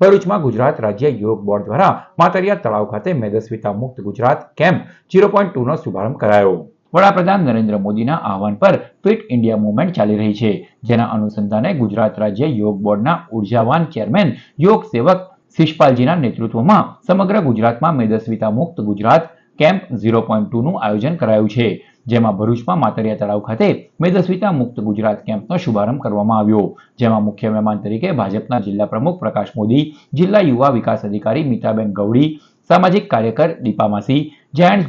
ભરૂચમાં ગુજરાત રાજ્ય યોગ બોર્ડ દ્વારા માતરિયા તળાવ ખાતે મેદસ્વીતા મુક્ત ગુજરાત કેમ્પ ઝીરો પોઈન્ટ ટુનો શુભારંભ કરાયો. વડાપ્રધાન નરેન્દ્ર મોદીના આહવાન પર ફિટ ઇન્ડિયા મુવમેન્ટ ચાલી રહી છે. જેના અનુસંધાને ગુજરાત રાજ્ય યોગ બોર્ડના ઉર્જાવાન ચેરમેન, યોગ સેવક શિષપાલજીના નેતૃત્વમાં સમગ્ર ગુજરાતમાં મેદસ્વીતા મુક્ત ગુજરાત કેમ્પ ઝીરો પોઈન્ટ ટુનું આયોજન કરાયું છે. જેમાં ભરૂચમાં માતરિયા તળાવ ખાતે મેદસ્વીતા મુક્ત ગુજરાત કેમ્પનો શુભારંભ કરવામાં આવ્યો. જેમાં મુખ્ય મહેમાન તરીકે ભાજપના જિલ્લા પ્રમુખ પ્રકાશ મોદી, જિલ્લા યુવા વિકાસ અધિકારી મિતાબેન ગૌડી, સામાજિક કાર્યકર દીપા માસી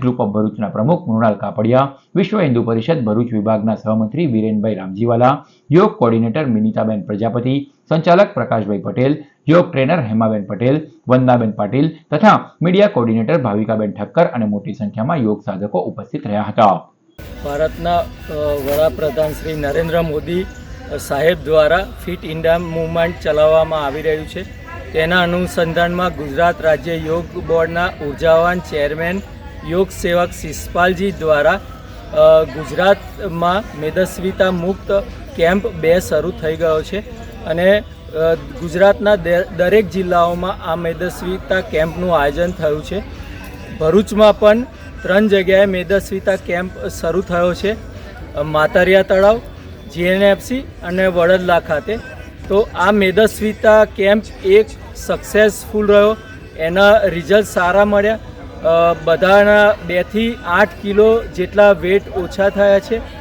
ગ્રુપ ઓફ ભરૂચના પ્રમુખ મૃણાલ કાપડિયા, વિશ્વ હિન્દુ પરિષદ ભરૂચ વિભાગના સહમંત્રી વિરેનભાઈ રામજીવાલા, યોગ કોર્ડિનેટર મિનિતાબેન પ્રજાપતિ, સંચાલક પ્રકાશભાઈ પટેલ, યોગ ટ્રેનર હેમાબેન પટેલ, વંદાબેન પાટીલ તથા મીડિયા કોર્ડિનેટર ભાવિકાબેન ઠક્કર અને મોટી સંખ્યામાં યોગ સાધકો ઉપસ્થિત રહ્યા હતા. ભારતના વડાપ્રધાન શ્રી નરેન્દ્ર મોદી સાહેબ દ્વારા ફિટ ઇન્ડિયા મૂવમેન્ટ ચલાવવામાં આવી રહ્યું છે. તેના અનુસંધાનમાં ગુજરાત રાજ્ય યોગ બોર્ડના ઉર્જાવાન ચેરમેન, યોગ સેવક શિષપાલજી દ્વારા ગુજરાતમાં મેદસ્વીતા મુક્ત કેમ્પ બે શરૂ થઈ ગયો છે અને ગુજરાતના દરેક જિલ્લાઓમાં આ મેદસ્વીતા કેમ્પનું આયોજન થયું છે. ભરૂચમાં પણ ત્રણ જગ્યાએ મેદસ્વીતા કેમ્પ શરૂ થયો છે. માતારિયા તળાવ, જીએનએફસી અને વડદલા ખાતે. તો આ મેદસ્વીતા કેમ્પ એક સક્સેસફુલ રહ્યો. એના રિઝલ્ટ સારા મળ્યા. બધાના બેથી આઠ કિલો જેટલા વેટ ઓછા થયા છે.